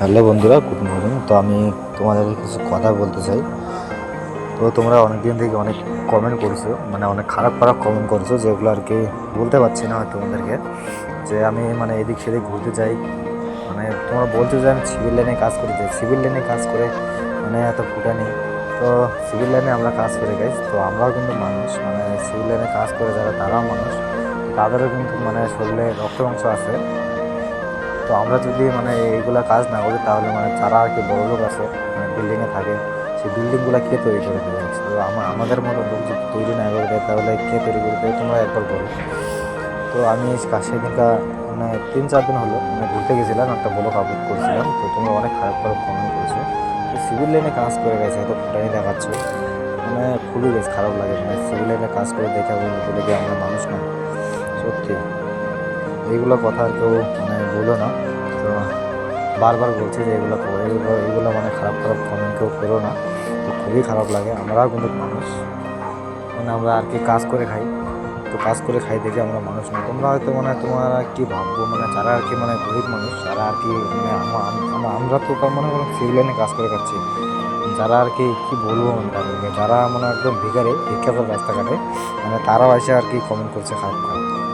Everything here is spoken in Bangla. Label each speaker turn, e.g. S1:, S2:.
S1: হ্যালো বন্ধুরা, গুড মর্নিং। তো আমি তোমাদের কিছু কথা বলতে চাই। তো তোমরা অনেক দিন থেকে অনেক কমেন্ট করছ মানে অনেক খারাপ খারাপ কমেন্ট করছ, যেগুলো আর কি বলতে পারছি না তোমাদেরকে। যে আমি মানে এদিক সেদিক ঘুরতে যাই মানে তোমরা বলছো যে আমি সিভিল লাইনে কাজ করে যাই সিভিল লাইনে কাজ করে মানে এত ফুটা নেই তো সিভিল লাইনে আমরা কাজ করে গাই তো আমরাও কিন্তু মানুষ মানে সিভিল লাইনে কাজ করে যারা তারাও মানুষ, তাদেরও কিন্তু মানে শরীরে রক্ত অংশ আছে। তো আমরা যদি মানে এইগুলো কাজ না করি, তাহলে মানে যারা আর কি বড় লোক আছে মানে বিল্ডিংয়ে থাকে, সেই বিল্ডিংগুলো কে তৈরি করে দেবে? তো আমা- আমাদের মতো লোক যদি তৈরি না করে দেয়, তাহলে কে তৈরি করে দেবে? তোমরা একবার বলো। তো আমি সেদিনকার মানে তিন চার দিন হলো মানে ঘুরতে গেছিলাম, একটা বড় কাপড় করছিলাম তো তোমরা অনেক খারাপ খারাপ কমেন্ট করেছ। তো সিভিল লাইনে কাজ করে গেছে, এত ফুটানি দেখাচ্ছ। মানে খুবই বেশ খারাপ লাগে মানে সিভিল লাইনে কাজ করে দেখে আমি বলে আমরা মানুষ না সত্যি। এইগুলো কথা আর কেউ মানে বলো না। তো বারবার বলছি যে এগুলো এগুলো এগুলো মানে খারাপ খারাপ কমেন্ট কেউ করো না। তো খুবই খারাপ লাগে, আমরাও কিন্তু মানুষ। মানে আমরা আর কি কাজ করে খাই। তো কাজ করে খাই দেখে আমরা মানুষ না তোমরা হয়তো মানে তোমরা কি ভাববো মানে যারা আর কি মানে গরিব মানুষ, যারা আর কি মানে আমা- আম- আমা- আমরা তো তার মনে করো সিভিল লাইনে কাজ করে খাচ্ছি। যারা আর কি কি বলব মানে তাদেরকে? যারা মানে একদম ভিখারি ভিক্ষা করে রাস্তাঘাটে মানে তারাও এসে আর কি কমেন্ট করছে খারাপ খারাপ।